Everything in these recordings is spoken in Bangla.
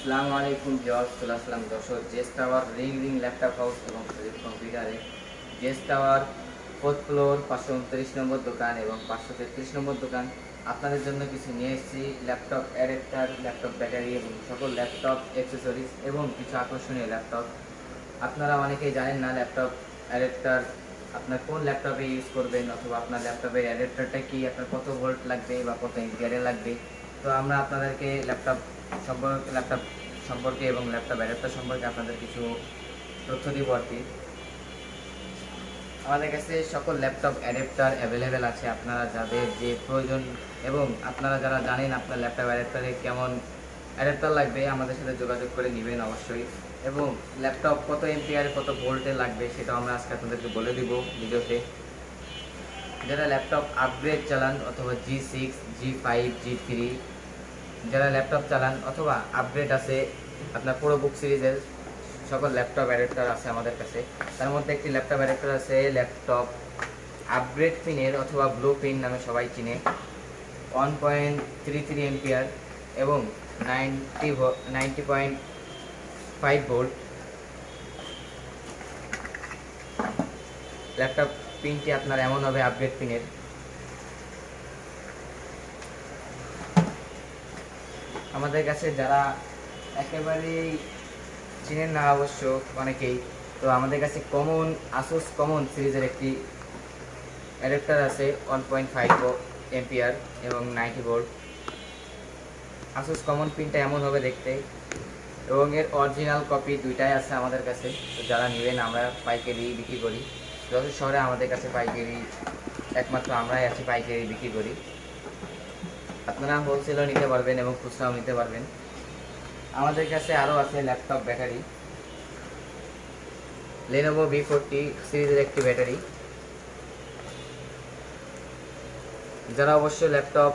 আসসালামু আলাইকুম ভিউয়ার্স, চলে আসলাম দর্শক JS tower ring ring laptop house এবং প্রদীপ কম্পিউটারে। জেস টাওয়ার ফোর্থ ফ্লোর পাঁচশো উনত্রিশ নম্বর দোকান এবং পাঁচশো তেত্রিশ নম্বর দোকান। আপনাদের জন্য কিছু নিয়ে এসেছি, ল্যাপটপ অ্যাডাপ্টার ল্যাপটপ ব্যাটারি এবং সকল ল্যাপটপ অ্যাক্সেসরিজ এবং কিছু আকর্ষণীয় ল্যাপটপ। আপনারা অনেকেই জানেন না ল্যাপটপ অ্যাডাপ্টার আপনার কোন ল্যাপটপে ইউজ করবেন অথবা আপনার ল্যাপটপের অ্যাডাপ্টারটা কি, আপনার কত ভোল্ট লাগবে বা কত এম্পিয়ারে লাগবে। তো আমরা আপনাদেরকে ল্যাপটপ সম্পর্কে ল্যাপটপ সম্পর্কে এবং ল্যাপটপ অ্যাডাপ্টার সম্পর্কে আপনাদের কিছু তথ্য দিব আর কি। আমাদের কাছে সকল ল্যাপটপ অ্যাডাপ্টার অ্যাভেলেবেল আছে। আপনারা যাদের যে প্রয়োজন এবং আপনারা যারা জানেন আপনার ল্যাপটপ অ্যাডাপ্টারে কেমন অ্যাডাপ্টার লাগবে, আমাদের সাথে যোগাযোগ করে নেবেন অবশ্যই। এবং ল্যাপটপ কত এমপিআর কত ভোল্টে লাগবে সেটা আমরা আজকে আপনাদেরকে বলে দিব ভিডিওতে। যারা ল্যাপটপ আপগ্রেড চালান অথবা G six G five G three যারা ল্যাপটপ চালান অথবা আপগ্রেড আছে, আপনার পুরো বুক সিরিজের সকল ল্যাপটপ অ্যাডাপ্টার আছে আমাদের কাছে। তার মধ্যে একটি ল্যাপটপ অ্যাডাপ্টার আছে, ল্যাপটপ আপগ্রেড পিনের অথবা ব্লু পিন নামে সবাই চিনে। One point three three ampere এবং ninety ninety point five volt laptop পিনটি আপনার এমন হবে আপগ্রেড পিনের আমাদের কাছে যারা একেবারেই চিনেন না অবশ্য অনেকেই, তো আমাদের কাছে কমন আসুস কমন সিরিজের একটি অ্যাডাপ্টার আছে ওয়ান পয়েন্ট ফাইভ এমপিআর এবং নাইনটি ভোল্ট আসুস কমন পিনটা এমন হবে দেখতে এবং এর অরিজিনাল কপি দুইটাই আছে আমাদের কাছে, তো যারা নেবেন আমরা পাইকারি বিক্রি করি। যত শহরে আমাদের কাছে পাইকারি, একমাত্র আমরাই আছি পাইকারি বিক্রি করি। আপনারা হোলসেলও নিতে পারবেন এবং খুচরাও নিতে পারবেন। আমাদের কাছে আরও আছে laptop battery Lenovo B forty সিরিজের একটি ব্যাটারি যারা অবশ্য ল্যাপটপ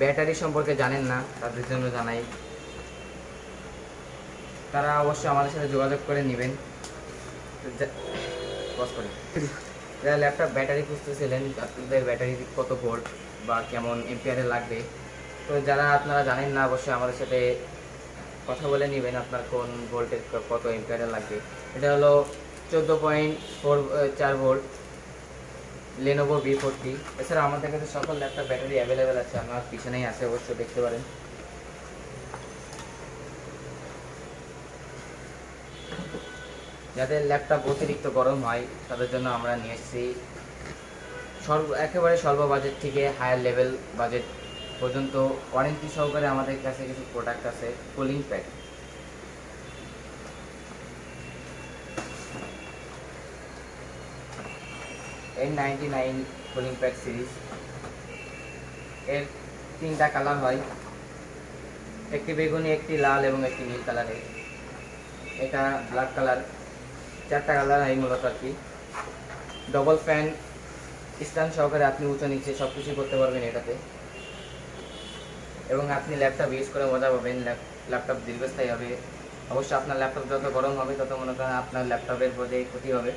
ব্যাটারি সম্পর্কে জানেন না, তাদের জন্য জানাই। তারা অবশ্যই আমাদের সাথে যোগাযোগ করে নেবেন। যারা ল্যাপটপ ব্যাটারি খুঁজতেছিলেন আপনাদের ব্যাটারি কত ভোল্ট বা কেমন এম্পিয়ারে লাগবে। তো যারা আপনারা জানেন না, অবশ্যই আমাদের সাথে কথা বলে নেবেন আপনার কোন ভোল্টের ক- কত এম্পিয়ারে লাগবে। এটা হলো চোদ্দ পয়েন্ট ফোর চার ভোল্ট লেনোভো বি ফোরটি এছাড়া আমাদের কাছে সকল ল্যাপটপ ব্যাটারি অ্যাভেলেবেল আছে আমার পিছনেই আছে, অবশ্যই দেখতে পারেন। যাদের ল্যাপটপ অতিরিক্ত গরম হয়, তাদের জন্য আমরা নিয়ে এসেছি একেবারে স্বল্প বাজেট থেকে হায়ার লেভেল বাজেট পর্যন্ত ওয়ারেন্টি সহকারে আমাদের কাছে কিছু প্রোডাক্ট আছে কুলিং প্যাক এর ninety nine cooling pack series এর তিনটা কালার হয়। একটি বেগুনি, একটি লাল এবং একটি নীল কালারের এটা ব্ল্যাক কালার চারটা কালার হয় মূলত আর কি। ডবল ফ্যান স্ট্যান্ড সহকারে আপনি উঁচু নিচে সব কিছু করতে পারবেন এটাতে। এবং আপনি ল্যাপটপ ইউজ করে মজা পাবেন ল্যাপটপ দীর্ঘস্থায়ী হবে। অবশ্যই আপনার ল্যাপটপ যত গরম হবে, তত মনে করেন আপনার ল্যাপটপের প্রতি ক্ষতি হবে।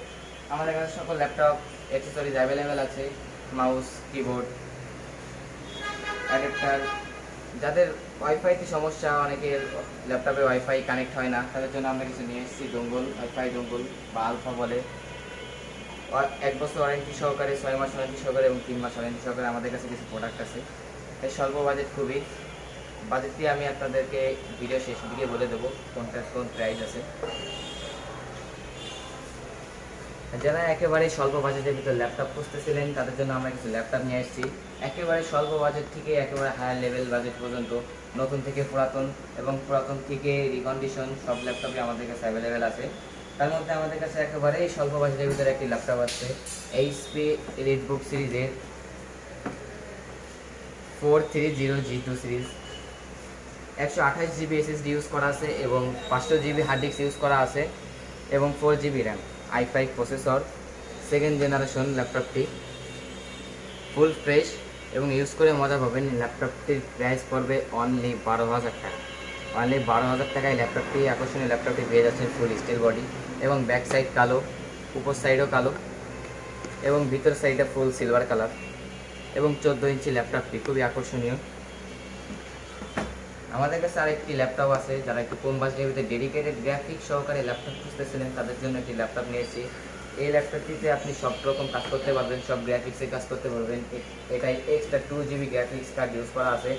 আমাদের কাছে সকল ল্যাপটপ অ্যাক্সেসরিজ অ্যাভেলেবেল আছে মাউস কিবোর্ড অ্যাডাপ্টার যাদের ওয়াইফাইতে সমস্যা, অনেকের ল্যাপটপে ওয়াইফাই কানেক্ট হয় না, তাদের জন্য আমরা কিছু নিয়ে এসেছি ডঙ্গল ওয়াইফাই ডঙ্গল বা আলফা বলে। এক বছর ওয়ারেন্টি সহকারে, ছয় মাস ওয়ারেন্টি সহকারে এবং তিন মাস ওয়ারেন্টি সহকারে আমাদের কাছে কিছু প্রোডাক্ট আছে। এই স্বল্প বাজেট খুবই। বাজেটটি আমি আপনাদেরকে ভিডিও শেষ দিকে বলে দেবো কোনটা কোন প্রাইস আছে। যারা একেবারে স্বল্প বাজেটের ভিতরে ল্যাপটপ খুঁজতেছিলেন, তাদের জন্য আমরা কিছু ল্যাপটপ নিয়ে এসেছি একেবারে স্বল্প বাজেট থেকে একেবারে হায়ার লেভেল বাজেট পর্যন্ত, নতুন থেকে পুরাতন এবং পুরাতন থেকে রিকন্ডিশন সব ল্যাপটপই আমাদের কাছে অ্যাভেলেবেল আছে। তার মধ্যে আমাদের কাছে একেবারে স্বল্প বাজেটের ভিতরে একটি ল্যাপটপ আছে এইচপি বুক সিরিজের four three zero G two series একশো আঠাশ জিবি এসএসডি ইউজ করা আছে এবং পাঁচশো জিবি হার্ড ডিস্ক ইউজ করা আছে এবং four GB RAM I five processor second generation ল্যাপটপটি ফুল ফ্রেশ এবং ইউজ করে মজা পাবেন ল্যাপটপটির প্রাইস পড়বে অনলি বারো হাজার টাকা। অনলি বারো হাজার টাকায় ল্যাপটপটি আকর্ষণীয় ল্যাপটপটি পেয়ে যাচ্ছেন ফুল স্টিল বডি এবং ব্যাক সাইড কালো, উপর সাইডও কালো এবং ভিতর সাইডে ফুল সিলভার কালার এবং চোদ্দ ইঞ্চি ল্যাপটপটি খুবই আকর্ষণীয়। আমাদের কাছে আরেকটি ল্যাপটপ আছে, যারা একটু কম বাজেটের ভিতরে ডেডিকেটেড গ্রাফিক্স সহকারে ল্যাপটপ খুঁজতেছিলেন, তাদের জন্য একটি ল্যাপটপ নিয়েছি। এই ল্যাপটপটিতে আপনি সব রকম কাজ করতে পারবেন, সব গ্রাফিক্সের কাজ করতে পারবেন। এটাই extra two GB graphics card use করা আছে।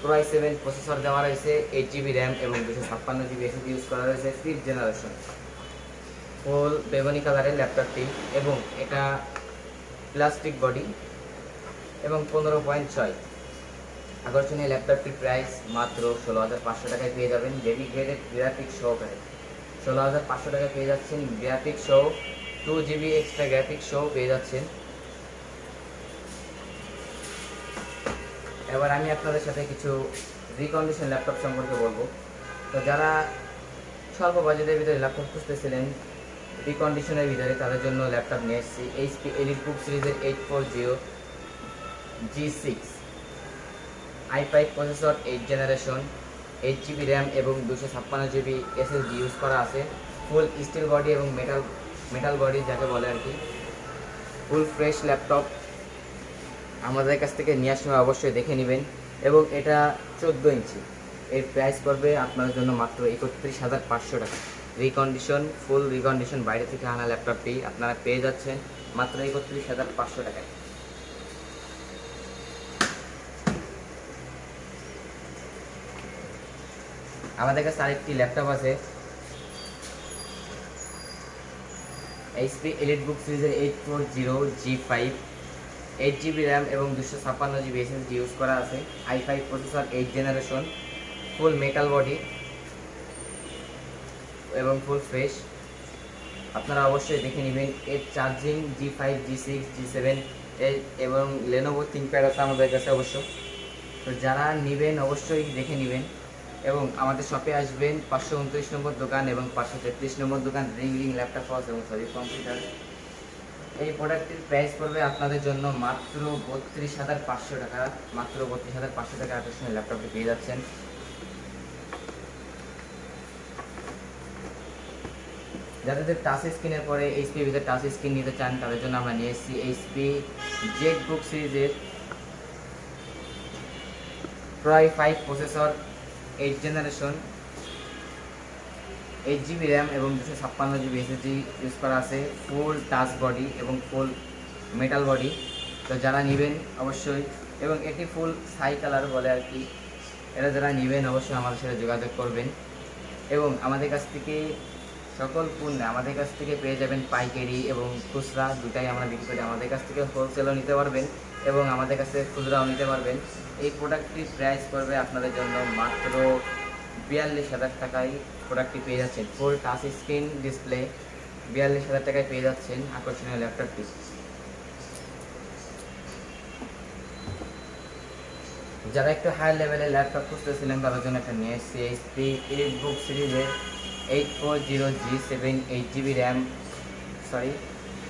প্রো সেভেন প্রসেসর দেওয়া রয়েছে এইট জিবি র্যাম এবং দুশো ছাপ্পান্ন জিবি এসএসডি ইউজ করা রয়েছে ফিফথ জেনারেশন ফুল বেগুনি কালারের ল্যাপটপটি এবং এটা প্লাস্টিক বডি এবং পনেরো পয়েন্ট ছয়। আকর্ষণীয় ল্যাপটপটির প্রাইস মাত্র ষোলো হাজার পাঁচশো টাকায় পেয়ে যাবেন বেবি ডেডিকেটেড গ্রাফিক্স সহকারে ষোলো হাজার পাঁচশো টাকায় পেয়ে যাচ্ছেন গ্রাফিক্স সহ টু জিবি এক্সট্রা গ্রাফিক্স সহ পেয়ে যাচ্ছেন। এবার আমি আপনাদের সাথে কিছু রিকন্ডিশন ল্যাপটপ সম্পর্কে বলব। তো যারা স্বল্প বাজেটের ভিতরে ল্যাপটপ খুঁজতেছিলেন রিকন্ডিশনের ভিতরে তাদের জন্য ল্যাপটপ নিয়ে এসেছি এইচপি এলিট বুক সিরিজের eight four zero G six I five processor eight generation eight GB RAM এবং দুশো ছাপ্পান্ন জিবি এসএসডি ইউজ করা আছে। ফুল স্টিল বডি এবং মেটাল মেটাল বডি যাকে বলে আর কি। ফুল ফ্রেশ ল্যাপটপ আমাদের কাছ থেকে নেওয়ার সময় অবশ্যই দেখে নেবেন এবং এটা চোদ্দ ইঞ্চি। এর প্রাইস পড়বে আপনার জন্য মাত্র একত্রিশ হাজার পাঁচশো টাকা। রিকন্ডিশন ফুল রিকন্ডিশন বাইরে থেকে আনা ল্যাপটপটি আপনারা পেয়ে যাচ্ছেন মাত্র একত্রিশ হাজার পাঁচশো টাকায়। আমাদের কাছে আরেকটি ল্যাপটপ আছে। এইচপি এলিট বুক সিরিজের eight four zero G five eight GB RAM এবং দুশো ছাপ্পান্ন জিবি এসএসডি ইউজ করা আছে। I five processor eight generation full metal body এবং ফুল ফ্রেশ আপনারা অবশ্যই দেখে নেবেন এর charging G five G six G seven এর এবং লেনোভো থিঙ্কপ্যাড আছে আমাদের কাছে অবশ্য। তো যারা নেবেন অবশ্যই দেখে নেবেন এবং আমাদের শপে আসবেন, পাঁচশো উনত্রিশ নম্বর দোকান এবং পাঁচশো তেত্রিশ নম্বর দোকান রিং রিং ল্যাপটপ হাউস এবং সরি কম্পিউটার এই প্রোডাক্টটির প্রাইস পড়বে আপনাদের জন্য মাত্র বত্রিশ হাজার পাঁচশো টাকা, মাত্র বত্রিশ হাজার পাঁচশো টাকা আকর্ষণীয় ল্যাপটপটি পেয়ে যাচ্ছেন। যাদের টাচ স্ক্রিনের পরে এইচপি ভিতরে টাচ স্ক্রিন নিতে চান, তাদের জন্য আমরা নিয়ে এসেছি এইচপি জেড বুক সিরিজের প্রায় five processor eight generation eight GB RAM এবং দুশো ছাপ্পান্ন জিবি এসএসডি ইউজ করা আছে ফুল টাচ বডি এবং ফুল মেটাল বডি তো যারা নেবেন অবশ্যই এবং এটি ফুল সাই কালার বলে আর কি। এরা যারা নেবেন অবশ্যই আমাদের সাথে যোগাযোগ করবেন। এবং আমাদের কাছ থেকে সকল পণ্য আমাদের কাছ থেকে পেয়ে যাবেন পাইকারি এবং খুচরা, দুটাই আমরা বিক্রি করি আমাদের কাছ থেকে হোলসেলও নিতে পারবেন এবং আমাদের কাছে খুচরাও নিতে পারবেন। এই প্রোডাক্টটির প্রাইস পড়বে আপনাদের জন্য মাত্র বিয়াল্লিশ হাজার টাকায় প্রোডাক্টটি পেয়ে যাচ্ছেন। ফুল টাচ স্ক্রিন ডিসপ্লে বিয়াল্লিশ হাজার টাকায় পেয়ে যাচ্ছেন আকর্ষণীয় ল্যাপটপটি যারা একটু হাই লেভেলের ল্যাপটপ খুঁজতেছিলেন, তাদের জন্য একটা নিয়ে এসেছি এইচপি বুক সিরিজের eight four zero G seven eight GB RAM sorry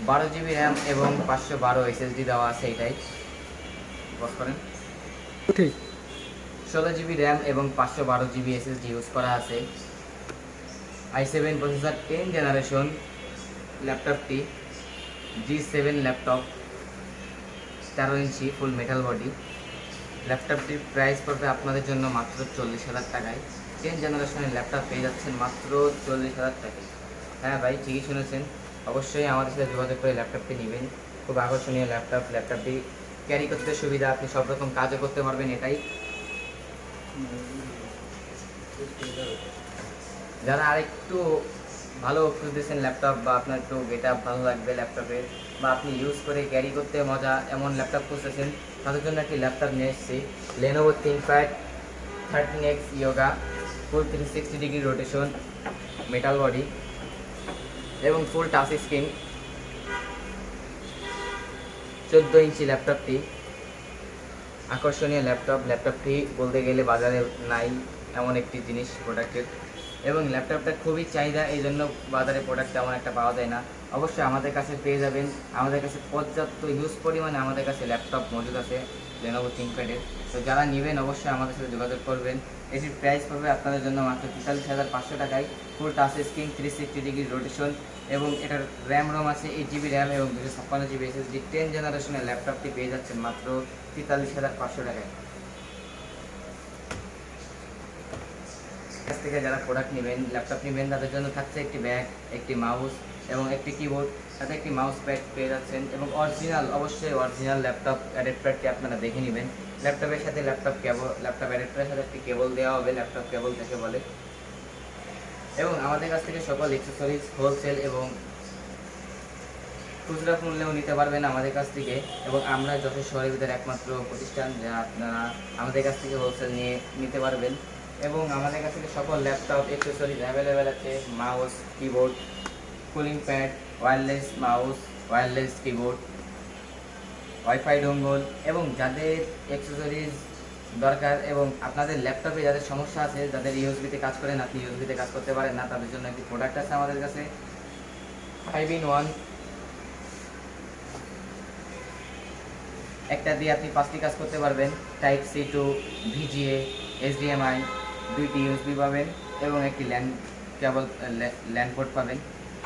বারো জিবি র্যাম এবং পাঁচশো বারো এসএসডি দেওয়া আছে এটাই বস করেন। ঠিক ষোলো জিবি র্যাম এবং পাঁচশো বারো জিবি এসএসডি ইউজ করা আছে। I seven processor ten generation ল্যাপটপটি জি সেভেন ল্যাপটপ তেরো ইঞ্চি ফুল মেটাল বডি ল্যাপটপটির প্রাইস পড়বে আপনাদের জন্য মাত্র চল্লিশ হাজার টাকায়। টেন জেনারেশনের ল্যাপটপ পেয়ে যাচ্ছেন মাত্র চল্লিশ হাজার টাকায় হ্যাঁ ভাই, ঠিকই শুনেছেন। অবশ্যই আমাদের সাথে যোগাযোগ করে ল্যাপটপটি নেবেন। খুব আকর্ষণীয় ল্যাপটপ ল্যাপটপটি ক্যারি করতে সুবিধা, আপনি সব রকম কাজও করতে পারবেন এটাই। যারা আরেকটু ভালো খুঁজতেছেন ল্যাপটপ বা আপনার একটু গেট ভালো লাগবে ল্যাপটপে বা আপনি ইউজ করে ক্যারি করতে মজা এমন ল্যাপটপ খুঁজতেছেন, তাদের জন্য একটি ল্যাপটপ নিয়ে এসেছি। Lenovo ThinkPad thirteen X Yoga full three sixty degree rotation metal body এবং ফুল টাচ স্ক্রিন চোদ্দ ইঞ্চি ল্যাপটপটি আকর্ষণীয় ল্যাপটপ ল্যাপটপটি বলতে গেলে বাজারে নাই, এমন একটি জিনিস প্রোডাক্টের এবং ল্যাপটপটা খুবই চাহিদা, এই জন্য বাজারে প্রোডাক্ট তেমন একটা পাওয়া যায় না। অবশ্যই আমাদের কাছে পেয়ে যাবেন। আমাদের কাছে পর্যাপ্ত ইউজ পরিমাণে আমাদের কাছে ল্যাপটপ মজুদ আছে। লেনোভো থিঙ্কপ্যাডের তো যারা নেবেন অবশ্যই আমাদের সাথে যোগাযোগ করবেন। এটির প্রাইস পাবে আপনাদের জন্য মাত্র তেতাল্লিশ হাজার পাঁচশো টাকায়। Full touch screen three sixty degree rotation এবং এটার র্যাম রোম আছে এইট জিবি র্যাম এবং দুশো ছাপ্পান্ন জিবি এসএসডি টেন জেনারেশনের ল্যাপটপটি পেয়ে যাচ্ছেন মাত্র তেতাল্লিশ হাজার পাঁচশো টাকায়। কাছ থেকে যারা প্রোডাক্ট নেবেন ল্যাপটপ নেবেন, তাদের জন্য থাকছে একটি ব্যাগ একটি মাউস এবং একটি কিবোর্ড সাথে একটি মাউস প্যাড পেয়ে যাচ্ছেন এবং অরিজিনাল অবশ্যই অরিজিনাল ল্যাপটপ অ্যাডাপ্টারটি আপনারা দেখে নেবেন। ল্যাপটপের সাথে ল্যাপটপ কেবল ল্যাপটপ অ্যাডাপ্টারের সাথে একটি কেবল দেওয়া হবে ল্যাপটপ কেবল থেকে বলে। এবং আমাদের কাছ থেকে সকল এক্সেসরিজ হোলসেল এবং খুচরা মূল্যেও নিতে পারবেন আমাদের কাছ থেকে এবং আমরা যথেষ্ট ভিতরে একমাত্র প্রতিষ্ঠান যা আপনারা আমাদের কাছ থেকে হোলসেল নিয়ে নিতে পারবেন। এবং আমাদের কাছ থেকে সকল ল্যাপটপ এক্সেসরিজ অ্যাভেলেবেল আছে mouse keyboard cooling pad wireless mouse wireless keyboard WiFi dongle এবং যাদের এক্সেসরিজ দরকার এবং আপনাদের ল্যাপটপে যাদের সমস্যা আছে, যাদের ইউএসবিতে কাজ করেন, আপনি ইউএসবিতে কাজ করতে পারেন না, তাদের জন্য একটি প্রোডাক্ট আছে আমাদের কাছে। ফাইভ ইন ওয়ান একটা দিয়ে আপনি পাঁচটি কাজ করতে পারবেন। Type C to VGA HDMI দুইটি ইউএসবি পাবেন এবং একটি ল্যান্ড কেবল ল্যান্ড পাবেন।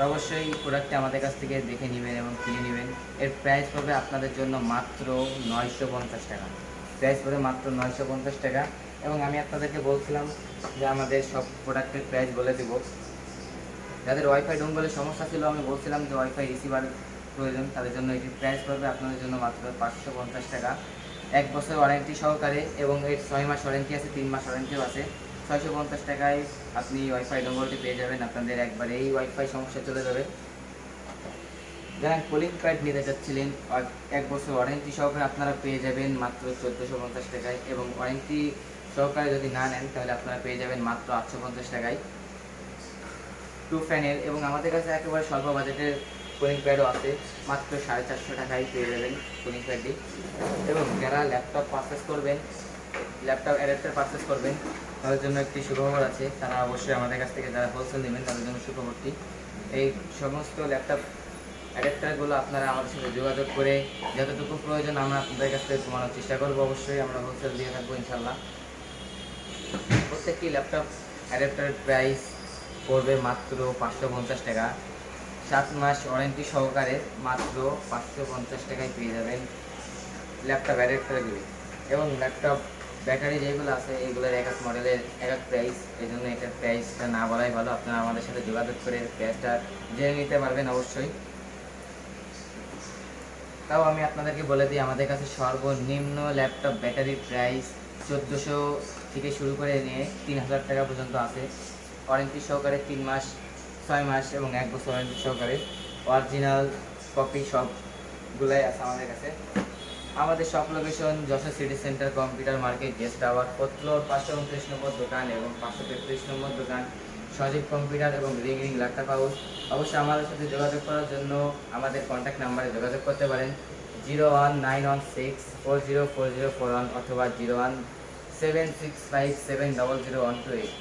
অবশ্যই প্রোডাক্টটি আমাদের কাছ থেকে দেখে নেবেন এবং কিনে নেবেন। এর প্রাইস পড়বে আপনাদের জন্য মাত্র নয়শো পঞ্চাশ টাকা। প্রাইস পড়বে মাত্র নয়শো পঞ্চাশ টাকা এবং আমি আপনাদেরকে বলছিলাম যে আমাদের সব প্রোডাক্টের প্রাইস বলে দেবো। যাদের ওয়াইফাই ডোঙ্গলের সমস্যা ছিল, আমি বলছিলাম যে ওয়াইফাই রিসিভার প্রয়োজন, তাদের জন্য এটির প্রাইস পড়বে আপনাদের জন্য মাত্র পাঁচশো পঞ্চাশ টাকা। এক বছর ওয়ারেন্টি সহকারে এবং এর ছয় মাস ওয়ারেন্টি আছে, তিন মাস ওয়ারেন্টিও আছে। ছয়শো পঞ্চাশ টাকায় আপনি ওয়াইফাই ডোঙ্গলটি পেয়ে যাবেন। আপনাদের একবারে এই ওয়াইফাই সমস্যা চলে যাবে। যারা কুলিং প্যাড নিতে চাচ্ছিলেন এক- এক বছর ওয়ারেন্টি সহকারে আপনারা পেয়ে যাবেন মাত্র চোদ্দোশো পঞ্চাশ টাকায়। এবং ওয়ারেন্টি সহকারে যদি না নেন, তাহলে আপনারা পেয়ে যাবেন মাত্র আটশো পঞ্চাশ টাকায়। টু ফ্যানের এবং আমাদের কাছে একেবারে স্বল্প বাজেটের কুলিং প্যাডও আছে। মাত্র সাড়ে চারশো টাকায় পেয়ে যাবেন কুলিং প্যাডটি এবং যারা ল্যাপটপ পারচেস করবেন ল্যাপটপ অ্যাডাপ্টার পারচেস করবেন তাদের জন্য একটি সুখবর আছে। তারা অবশ্যই আমাদের কাছ থেকে যারা হোলসেল নেবেন তাদের জন্য সুখবরটি। এই সমস্ত ল্যাপটপ অ্যাডাপ্টারগুলো আপনারা আমাদের সাথে যোগাযোগ করে যতটুকু প্রয়োজন আমরা আপনাদের কাছ থেকে কমানোর চেষ্টা করব। অবশ্যই আমরা হোলসেল দিয়ে থাকব ইনশাল্লাহ প্রত্যেকটি ল্যাপটপ অ্যাডাপ্টারের প্রাইস পড়বে মাত্র পাঁচশো পঞ্চাশ টাকা। সাত মাস ওয়ারেন্টি সহকারে মাত্র পাঁচশো পঞ্চাশ টাকায় পেয়ে যাবেন ল্যাপটপ অ্যাডাপ্টারগুলি এবং ল্যাপটপ ব্যাটারি যেগুলো আছে, এগুলোর এক এক মডেলের এক এক প্রাইস এই জন্য এটার প্রাইসটা না বলাই ভালো। আপনারা আমাদের সাথে যোগাযোগ করে প্রাইসটা জেনে নিতে পারবেন অবশ্যই। তাও আমি আপনাদেরকে বলে দিই, আমাদের কাছে সর্বনিম্ন ল্যাপটপ ব্যাটারির প্রাইস চোদ্দোশো থেকে শুরু করে নিয়ে তিন হাজার টাকা পর্যন্ত আছে। ওয়ারেন্টি সহকারে তিন মাস, ছয় মাস এবং এক বছর ওয়ারেন্টি সহকারে। অরিজিনাল কপি সবগুলাই আছে আমাদের কাছে। আমাদের সব location Jessore city centre computer market guest tower fourth পাঁচশো উনত্রিশ নম্বর দোকান এবং পাঁচশো তেত্রিশ নম্বর দোকান। সজীব কম্পিউটার এবং রিং রিং ল্যাপটপ হাউস অবশ্যই আমাদের সাথে যোগাযোগ করার জন্য আমাদের কন্ট্যাক্ট নাম্বারে যোগাযোগ করতে পারেন। Zero one nine one six four zero four zero four one অথবা zero one seven six five seven double zero one two eight.